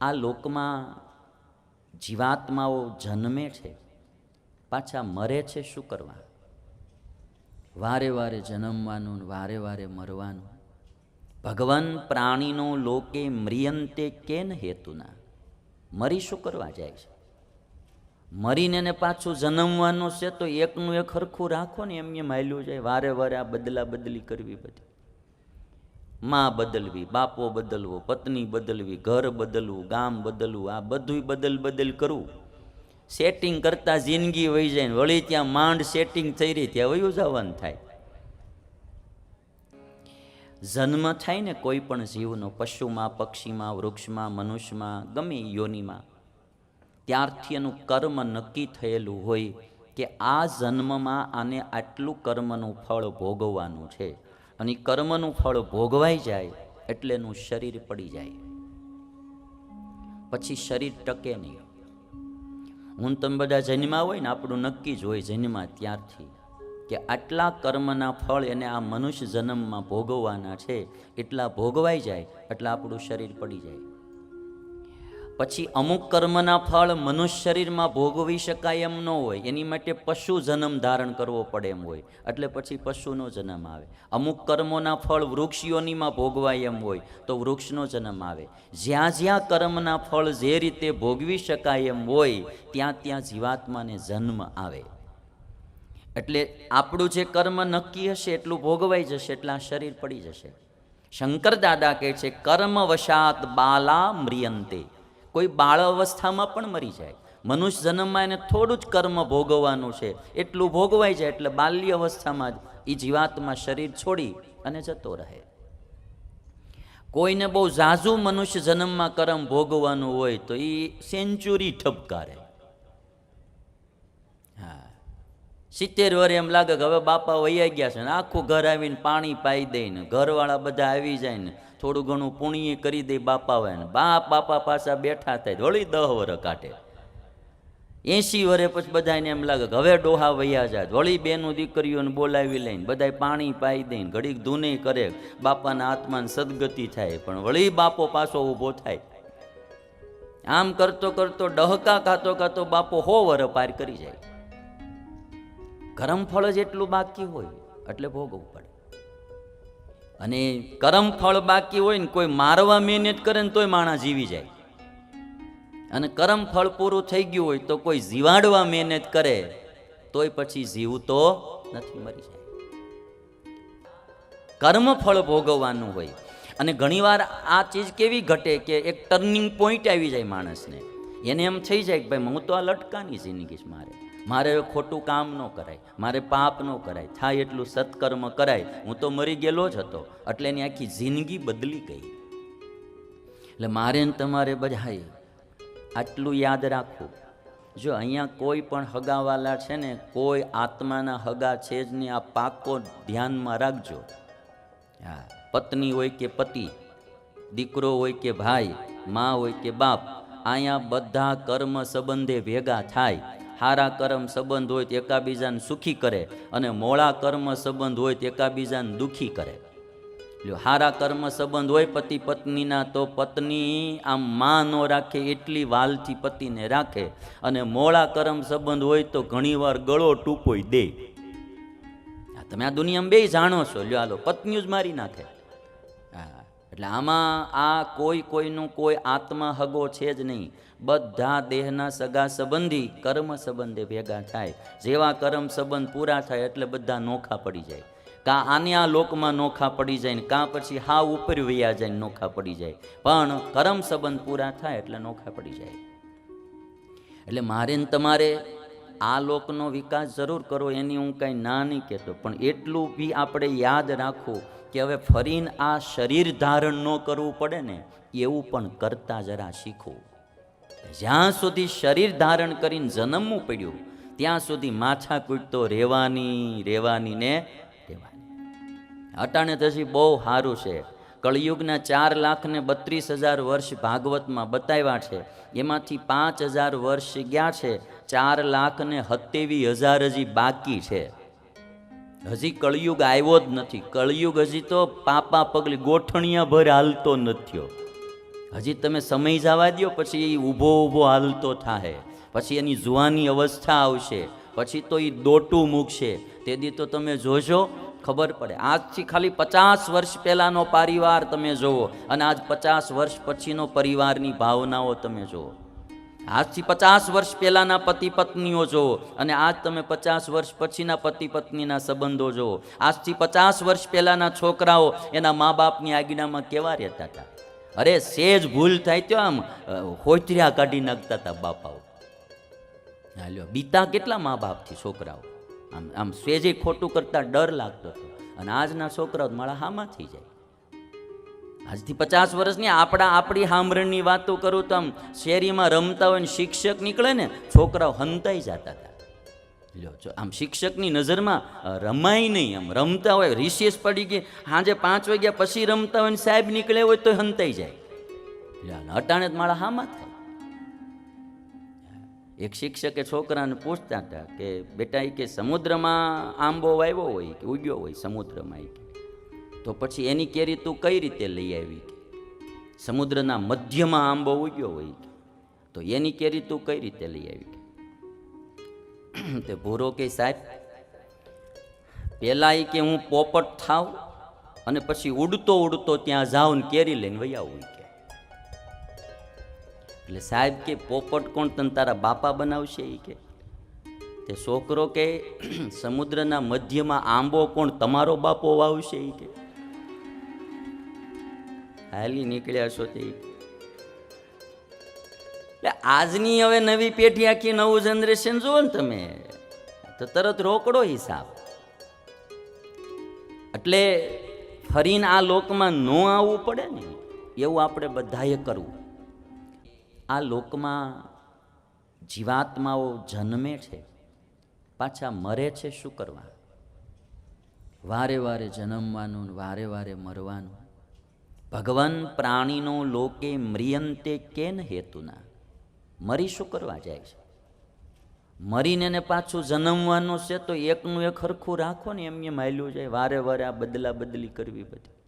આ લોકમાં જીવાત્માઓ જન્મે છે, પાછા મરે છે શું કરવા? વારે વારે જન્મવાનું, વારે વારે મરવાનું. ભગવાન પ્રાણીનો લોકે મ્રિયંતે કેન હેતુના? મરી શું કરવા જાય છે? મરીને ને પાછું જન્મવાનું છે તો એકનું એક હરખું રાખો ને એમ એમ હાલ્યું જાય. વારે વારે આ બદલા બદલી કરવી બધી. માં બદલવી, બાપો બદલવો, પત્ની બદલવી, ઘર બદલવું, ગામ બદલવું, આ બધું બદલ બદલ કરવું સેટિંગ કરતા જિંદગી વહી જાય વળી ત્યાં માંડ સેટિંગ થઈ રહી, ત્યાં વયું જવાનું થાય. જન્મ થાય ને કોઈ પણ જીવનો, પશુમાં, પક્ષીમાં, વૃક્ષમાં, મનુષ્યમાં, ગમે યોનિમાં. ત્યારથી એનું કર્મ નક્કી થયેલું હોય કે આ જન્મમાં આને આટલું કર્મનું ફળ ભોગવવાનું છે. અને કર્મનું ફળ ભોગવાઈ જાય એટલે એનું શરીર પડી જાય. પછી શરીર ટકે નહીં. હું તમે બધા જન્મા હોય ને, આપણું નક્કી જ હોય જન્મા ત્યારથી કે આટલા કર્મના ફળ એને આ મનુષ્ય જન્મમાં ભોગવવાના છે. એટલા ભોગવાઈ જાય, એટલે આપણું શરીર પડી જાય. પછી અમુક કર્મના ફળ મનુષ્ય શરીરમાં ભોગવી શકાય એમ ન હોય, એની માટે પશુ જન્મ ધારણ કરવો પડે એમ હોય, એટલે પછી પશુનો જન્મ આવે. અમુક કર્મોના ફળ વૃક્ષ યોનિમાં ભોગવાય એમ હોય, તો વૃક્ષનો જન્મ આવે. જ્યાં જ્યાં કર્મના ફળ જે રીતે ભોગવી શકાય એમ હોય, ત્યાં ત્યાં જીવાત્માને જન્મ આવે. એટલે આપણું જે કર્મ નક્કી હશે, એટલું ભોગવાઈ જશે, એટલે આ શરીર પડી જશે. શંકર દાદા કહે છે, કર્મ વશાત બાલા મ્રિયંતે. કોઈ બાળ અવસ્થામાં પણ મરી જાય. મનુષ્ય જન્મમાં એને થોડું જ કર્મ ભોગવવાનું છે. એટલું ભોગવાઈ જાય એટલે બાલ્ય અવસ્થામાં જ એ જીવાતમાં શરીર છોડી અને જતો રહે. કોઈને બહુ ઝાઝું મનુષ્ય જન્મમાં કર્મ ભોગવવાનું હોય તો એ સેન્ચુરી ઠપકારે હા સિત્તેર વર એમ લાગે કે હવે બાપા વૈયા ગયા છે ને આખું ઘર આવીને પાણી પાઈ દે ને ઘરવાળા બધા આવી જાય ને થોડું ઘણું પુણ્ય કરી દે બાપા હોય ને. બાપ બાપા પાછા બેઠા થાય વળી દહ વર કાઢે. એંશી વરે પછી બધાને એમ લાગે કે હવે ડોહા વૈયા જાય વળી બેનું દીકરીઓને બોલાવી લઈને બધાય પાણી પાઈ દઈને ઘડીક ધૂને કરે. બાપાના આત્માને સદગતિ થાય પણ વળી બાપો પાછો ઊભો થાય. આમ કરતો કરતો ડહકા ખાતો ખાતો બાપો હો વર પાર કરી જાય. કરમફળ જ એટલું બાકી હોય, એટલે ભોગવવું પડે. અને કરમ ફળ બાકી હોય ને કોઈ મારવા મહેનત કરે ને તોય માણસ જીવી જાય. અને કરમ ફળ પૂરું થઈ ગયું હોય તો કોઈ જીવાડવા મહેનત કરે, તોય પછી જીવતો નથી, મરી જાય. કર્મફળ ભોગવવાનું હોય. અને ઘણીવાર આ ચીજ કેવી ઘટે કે એક ટર્નિંગ પોઈન્ટ આવી જાય માણસને. એને એમ થઈ જાય કે ભાઈ, હું તો આ લટકાની જિંદગી મારે. મારે ખોટું કામ ન કરાય, મારે પાપ ન કરાય, થાય એટલું સત્કર્મ કરાય. હું તો મરી ગયેલો જ હતો, એટલે એની આખી જિંદગી બદલી ગઈ. એટલે મારે ને તમારે બધાએ આટલું યાદ રાખવું. જો અહીંયા કોઈ પણ હગાવાલા છે ને, કોઈ આત્માના હગા છે જ નહીં, આ પાકો ધ્યાનમાં રાખજો. હા, પત્ની હોય કે પતિ, દીકરો હોય કે ભાઈ, મા હોય કે બાપ, અહીંયા બધા કર્મ સંબંધે ભેગા થાય. હારા કર્મ સંબંધ હોય તો એકાબીજાને સુખી કરે અને મોળા કર્મ સંબંધ હોય તો એકાબીજાને દુઃખી કરે. એટલે હારા કર્મ સંબંધ હોય પતિ પત્નીના તો પત્ની આમ માં ન રાખે, એટલી વાલથી પતિને રાખે અને મોળા કર્મ સંબંધ હોય તો ઘણીવાર ગળો ટૂંકોય દે. તમે આ દુનિયામાં બે જાણો છો. લ્યો હાલો પત્નીઓ જ મારી નાખે. હા. એટલે આમાં આ કોઈ કોઈનું કોઈ આત્મા હગો છે જ નહીં. બધા દેહના સગા સંબંધી કર્મ સંબંધે ભેગા થાય. જેવા કર્મ સંબંધ પૂરા થાય એટલે બધા નોખા પડી જાય. કાં આને આ લોકમાં નોખા પડી જાય ને કાં પછી હા ઉપર વૈયા જાય નોખા પડી જાય. પણ કર્મ સંબંધ પૂરા થાય એટલે નોખા પડી જાય. એટલે મારે ને તમારે આ લોકનો વિકાસ જરૂર કરો, એની હું કાંઈ ના નહીં કહેતો. પણ એટલું બી આપણે યાદ રાખવું કે હવે ફરીને આ શરીર ધારણ ન કરવું પડે ને, એવું પણ કરતાં જરા શીખવું જ્યાં સુધી શરીર ધારણ કરીને જન્મવું પડ્યું, ત્યાં સુધી માછા કૂટતો રહેવાની રહેવાની ને રહેવાની. અટાણે પછી બહુ સારું છે. કળિયુગના ચાર લાખ ને બત્રીસ હજાર વર્ષ ભાગવતમાં બતાવ્યા છે. એમાંથી પાંચ હજાર વર્ષ ગયા છે, ચાર લાખ ને સત્યાવી હજાર હજી બાકી છે. હજી કળિયુગ આવ્યો જ નથી. કળિયુગ હજી તો પાપા પગલી ગોઠણિયા ભર હાલતો નથી હજી તમે સમય જવા દ્યો, પછી એ ઊભો ઊભો હાલતો થાહે. પછી એની જુવાની અવસ્થા આવશે. પછી તો એ દોટું મૂકશે. તે દી તો તમે જોશો ખબર પડે. આજથી ખાલી પચાસ વર્ષ પહેલાંનો પરિવાર તમે જુઓ અને આજ પચાસ વર્ષ પછીનો પરિવારની ભાવનાઓ તમે જુઓ. આજથી પચાસ વર્ષ પહેલાંના પતિ પત્નીઓ જુઓ અને આજ તમે પચાસ વર્ષ પછીના પતિ પત્નીના સંબંધો જુઓ. આજથી પચાસ વર્ષ પહેલાંના છોકરાઓ એના મા બાપની આજ્ઞામાં કેવા રહેતા હતા? અરે સેજ ભૂલ થાય તો આમ હોચર્યા કાઢી નાખતા હતા બાપાઓ. હાલ્યો, બીતા કેટલા મા બાપથી છોકરાઓ? આમ આમ સેજે ખોટું કરતાં ડર લાગતો હતો. અને આજના છોકરાઓ મારા હામાં થઈ જાય. આજથી પચાસ વર્ષની આપણા આપણી હામરણની વાતો કરું તો આમ શેરીમાં રમતા હોય ને શિક્ષક નીકળે ને છોકરાઓ હંતાઈ જતા હતા. લ્યો, જો આમ શિક્ષકની નજરમાં રમાય નહીં આમ. રમતા હોય રિસેસ પડી ગઈ, સાંજે પાંચ વાગ્યા પછી રમતા હોય ને સાહેબ નીકળે હોય તો હંતાઈ જાય. અટાણે જ મારા હામાં થાય. એક શિક્ષકે છોકરાને પૂછતા હતા કે, બેટા એ કે સમુદ્રમાં આંબો વાવ્યો હોય કે ઉગ્યો હોય સમુદ્રમાં એ તો પછી એની કેરી તું કઈ રીતે લઈ આવી કે? સમુદ્રના મધ્યમાં આંબો ઉગ્યો હોય કે? તો એની કેરી તું કઈ રીતે લઈ આવી કે? તે ભૂરો કે, સાહેબ પહેલાં એ કે હું પોપટ થાવ અને પછી ઉડતો ઉડતો ત્યાં જાઉં ને કેરી લઈને વૈયા હોય એટલે સાહેબ કે, પોપટ કોણ તને તારા બાપા બનાવશે? એ કે, તે છોકરો કે, સમુદ્રના મધ્યમાં આંબો કોણ તમારો બાપો વાવશે? એ કે, હાલી નીકળ્યા છો તે. એટલે આજની હવે નવી પેઢી આખી નવું જનરેશન જુઓ ને તમે, તો તરત રોકડો હિસાબ. એટલે ફરીને આ લોકમાં ન આવવું પડે ને, એવું આપણે બધાએ કરવું. આ લોકમાં જીવાત્માઓ જન્મે છે, પાછા મરે છે શું કરવા? વારે વારે જન્મવાનું, વારે વારે મરવાનું. ભગવાન પ્રાણીનો લોકે મ્રિયંતે કેન હેતુના? મરી શું કરવા જાય છે? મરીને ને પાછું જન્મવાનું છે તો એકનું એક હરખું રાખો ને, એમ એમ હાલ્યું જાય. વારે વારે આ બદલા બદલી કરવી બધી.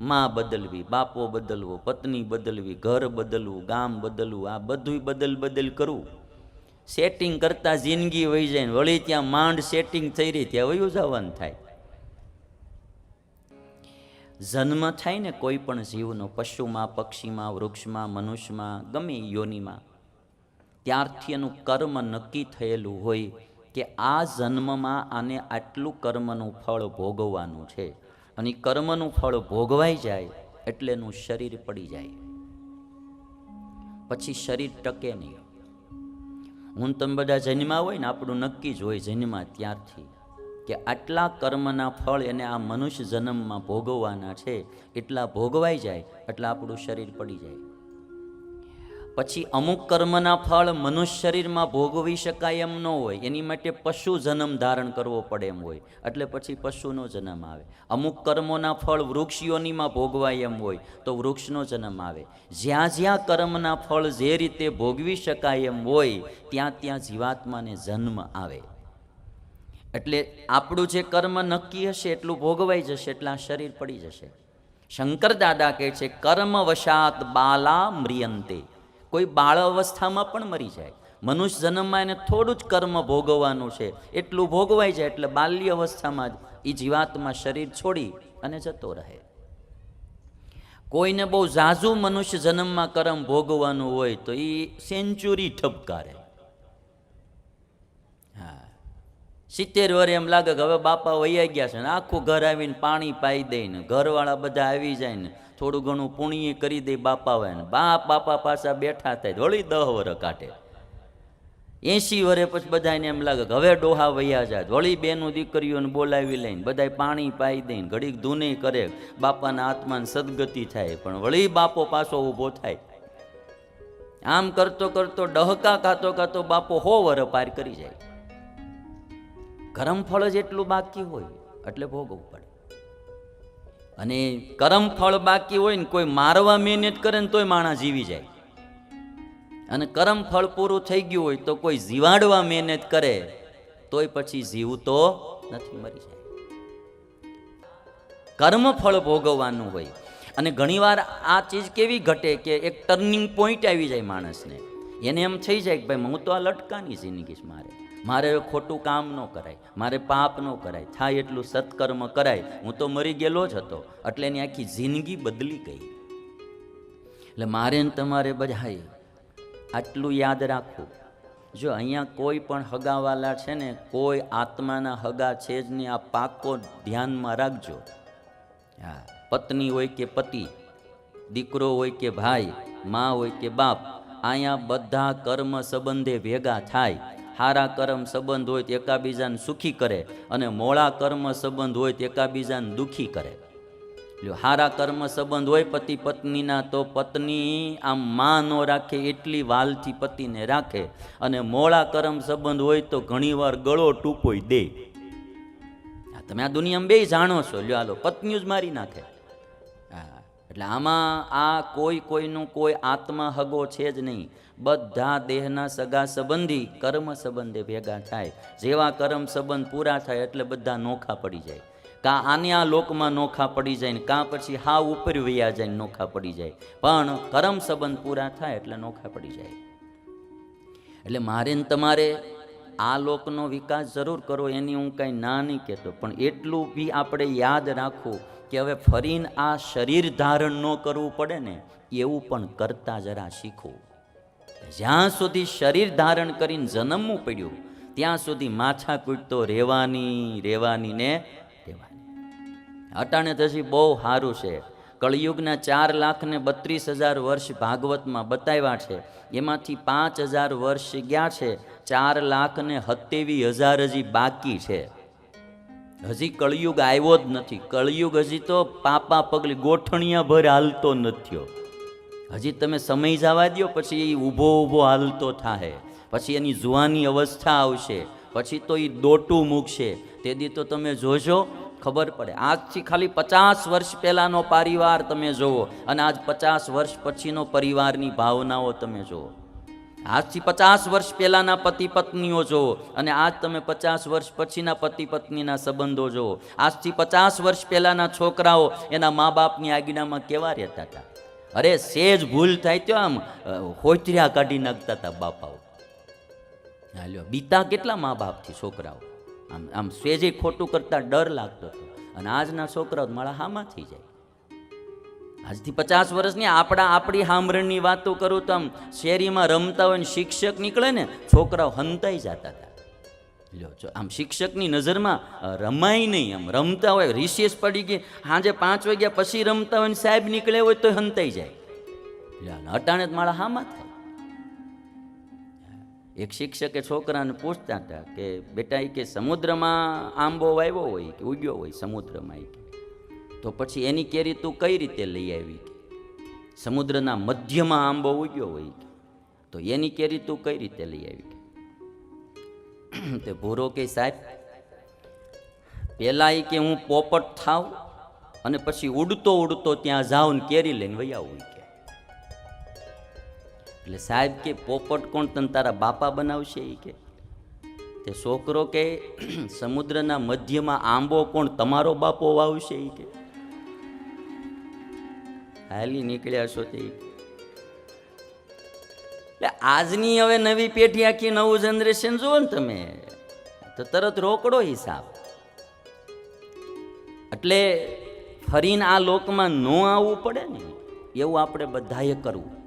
માં બદલવી, બાપો બદલવો, પત્ની બદલવી, ઘર બદલવું, ગામ બદલવું, આ બધુંય બદલ બદલ કરવું સેટિંગ કરતા જિંદગી વહી જાય ને વળી ત્યાં માંડ સેટિંગ થઈ રહી, ત્યાં વયું જવાનું થાય. જન્મ થાય ને કોઈ પણ જીવનો, પશુમાં, પક્ષીમાં, વૃક્ષમાં, મનુષ્યમાં, ગમે યોનિમાં. ત્યારથી એનું કર્મ નક્કી થયેલું હોય કે આ જન્મમાં આને આટલું કર્મનું ફળ ભોગવવાનું છે. અને કર્મનું ફળ ભોગવાઈ જાય એટલે એનું શરીર પડી જાય. પછી શરીર ટકે નહીં. હું તમે બધા જન્મા હોય ને આપણું નક્કી જ હોય જન્મા ત્યારથી કે આટલા કર્મના ફળ એને આ મનુષ્ય જન્મમાં ભોગવવાના છે, એટલા ભોગવાઈ જાય, એટલે આપણું શરીર પડી જાય. પછી અમુક કર્મના ફળ મનુષ્ય શરીરમાં ભોગવી શકાય એમ ન હોય, એની માટે પશુ જન્મ ધારણ કરવો પડે એમ હોય, એટલે પછી પશુનો જન્મ આવે. અમુક કર્મોના ફળ વૃક્ષ યોનિમાં ભોગવાય એમ હોય, તો વૃક્ષનો જન્મ આવે. જ્યાં જ્યાં કર્મના ફળ જે રીતે ભોગવી શકાય એમ હોય, ત્યાં ત્યાં જીવાત્માને જન્મ આવે. એટલે આપણું જે કર્મ નક્કી હશે, એટલું ભોગવાઈ જશે, એટલા શરીર પડી જશે. શંકર દાદા કહે છે, કર્મ વશાત બાલા મ્રિયંતે. કોઈ બાળ અવસ્થામાં પણ મરી જાય. મનુષ્ય જન્મમાં એને થોડું જ કર્મ ભોગવવાનું છે. એટલું ભોગવાઈ જાય એટલે બાલ્ય અવસ્થામાં જ એ જીવાતમાં શરીર છોડી અને જતો રહે. કોઈને બહુ ઝાઝું મનુષ્ય જન્મમાં કર્મ ભોગવવાનું હોય તો એ સેન્ચુરી ઠપકારે હા સિત્તેર વરે એમ લાગે કે હવે બાપા વૈયા ગયા છે ને આખું ઘર આવીને પાણી પાઈ દે ને ઘરવાળા બધા આવી જાય ને થોડું ઘણું પુણ્ય કરી દે બાપા હોય ને બાપ બાપા પાછા બેઠા થાય વળી દહ વર કાઢે. એંશી વરે પછી બધાને એમ લાગે કે હવે ડોહા વૈયા જાય વળી બેનું દીકરીઓને બોલાવી લઈને બધાય પાણી પાઈ દઈને ઘડીક ધૂને કરે. બાપાના આત્માને સદગતિ થાય પણ વળી બાપો પાછો ઊભો થાય. આમ કરતો કરતો ડહકા કાતો કાતો બાપો હો વર પાર કરી જાય. કરમફળ જ એટલું બાકી હોય, એટલે ભોગવવું પડે. અને કરમફળ બાકી હોય ને કોઈ મારવા મહેનત કરે ને તોય માણસ જીવી જાય. અને કરમફળ પૂરું થઈ ગયું હોય તો કોઈ જીવાડવા મહેનત કરે, તોય પછી જીવતો નથી, મરી જાય. કર્મફળ ભોગવવાનું હોય. અને ઘણીવાર આ ચીજ કેવી ઘટે કે એક ટર્નિંગ પોઈન્ટ આવી જાય માણસને. એને એમ થઈ જાય કે ભાઈ હું તો આ લટકાની જિંદગી છે મારે. મારે ખોટું કામ ન કરાય, મારે પાપ ન કરાય, થાય એટલું સત્કર્મ કરાય. હું તો મરી ગયેલો જ હતો, એટલે એની આખી જિંદગી બદલી ગઈ. એટલે મારે ને તમારે બધાએ આટલું યાદ રાખવું. જો અહીંયા કોઈ પણ હગાવાલા છે ને, કોઈ આત્માના હગા છે જ નહીં આ પાકો ધ્યાનમાં રાખજો. હા, પત્ની હોય કે પતિ, દીકરો હોય કે ભાઈ, મા હોય કે બાપ અહીંયા બધા કર્મ સંબંધે ભેગા થાય. હારા કર્મ સંબંધ હોય તો એકાબીજાને સુખી કરે અને મોળા કર્મ સંબંધ હોય તો એકાબીજાને દુખી કરે. લ્યો, હારા કર્મ સંબંધ હોય પતિ પત્નીના તો પત્ની આમ માં ન રાખે એટલી વાલથી પતિને રાખે અને મોળા કર્મ સંબંધ હોય તો ઘણીવાર ગળો ટૂંકોય દે. તમે આ દુનિયામાં બે જાણો છો. લ્યો હાલો પત્ની જ મારી નાખે. એટલે આમાં આ કોઈ કોઈનું કોઈ આત્મા હગો છે જ નહીં. બધા દેહના સગા સંબંધી, કર્મ સંબંધે ભેગા થાય. જેવા કર્મ સંબંધ પૂરા થાય એટલે બધા નોખા પડી જાય. કાં આને આ લોકમાં નોખા પડી જાય ને કાં પછી હા ઉપર વૈયા જાય નોખા પડી જાય. પણ કર્મ સંબંધ પૂરા થાય એટલે નોખા પડી જાય. એટલે મારે ને તમારે આ લોકનો વિકાસ જરૂર કરો, એની હું કાંઈ ના નહીં કહેતો. પણ એટલું બી આપણે યાદ રાખવું કે હવે ફરીને આ શરીર ધારણ ન કરવું પડે ને, એવું પણ કરતા જરા શીખવું જ્યાં સુધી શરીર ધારણ કરીને જન્મવું પડ્યું, ત્યાં સુધી માછા કૂટતો રહેવાની રહેવાની ને રહેવાની. અટાણે થશે બહુ સારું છે. કળિયુગના ચાર લાખ ને બત્રીસ હજાર વર્ષ ભાગવતમાં બતાવ્યા છે. એમાંથી પાંચ હજાર વર્ષ ગયા છે. ચાર લાખ ને સત્યાવી હજાર હજી બાકી છે. હજી કળિયુગ આવ્યો જ નથી. કળિયુગ હજી તો પાપા પગલી ગોઠણિયા ભર હાલતો નથી હજી તમે સમય જવા દો પછી એ ઊભો ઊભો હાલતો થાય પછી એની જુવાની અવસ્થા આવશે. પછી તો એ દોટું મૂકશે. તે દી તો તમે જોજો ખબર પડે. આજથી ખાલી પચાસ વર્ષ પહેલાંનો પરિવાર તમે જુઓ અને આજ પચાસ વર્ષ પછીનો પરિવારની ભાવનાઓ તમે જુઓ. આજથી પચાસ વર્ષ પહેલાંના પતિ પત્નીઓ જુઓ અને આજ તમે પચાસ વર્ષ પછીના પતિ પત્નીના સંબંધો જુઓ. આજથી પચાસ વર્ષ પહેલાંના છોકરાઓ એના મા બાપની આજ્ઞામાં કેવા રહેતા હતા? અરે સેજ ભૂલ થાય તો આમ હોચર્યા કાઢી નાખતા હતા બાપાઓ. હાલ્યો, બીતા કેટલા મા બાપથી છોકરાઓ? આમ આમ સેજે ખોટું કરતા ડર લાગતો હતો. અને આજના છોકરાઓ મારા હામાં થઈ જાય. આજથી પચાસ વર્ષની આપણા આપણી હામરણની વાતો કરું તો આમ શેરીમાં રમતા હોય ને શિક્ષક નીકળે ને છોકરાઓ હંતાઈ જતા હતા. લ્યો આમ શિક્ષકની નજરમાં રમાય નહીં આમ. રમતા હોય, રિસેસ પડી ગઈ, સાંજે પાંચ વાગ્યા પછી રમતા હોય ને સાહેબ નીકળે હોય તો હંતાઈ જાય. અટાણે જ મારા હામાં થાય. એક શિક્ષકે છોકરાને પૂછતા હતા કે, બેટા એ કે સમુદ્રમાં આંબો વાવ્યો હોય કે ઉગ્યો હોય સમુદ્રમાં કે? તો પછી એની કેરી તું કઈ રીતે લઈ આવી કે? સમુદ્રના મધ્યમાં આંબો ઉગ્યો હોય કે? તો એની કેરી તું કઈ રીતે લઈ આવી કે? તે ભૂરો કે સાહેબ પહેલાં એ કે હું પોપટ થાવ અને પછી ઉડતો ઉડતો ત્યાં જાઉં ને કેરી લઈને વૈયા હોય કે. એટલે સાહેબ કે, પોપટ કોણ તને તારા બાપા બનાવશે એ કે? તે છોકરો કે, સમુદ્રના મધ્યમાં આંબો કોણ તમારો બાપો વાવશે એ કે? હાલી નીકળ્યા છો તે આજની હવે નવી પેઢી આખી નવું જનરેશન જુઓ ને તમે. તો તરત રોકડો હિસાબ. એટલે ફરીને આ લોકમાં ન આવવું પડે ને, એવું આપણે બધાએ કરવું.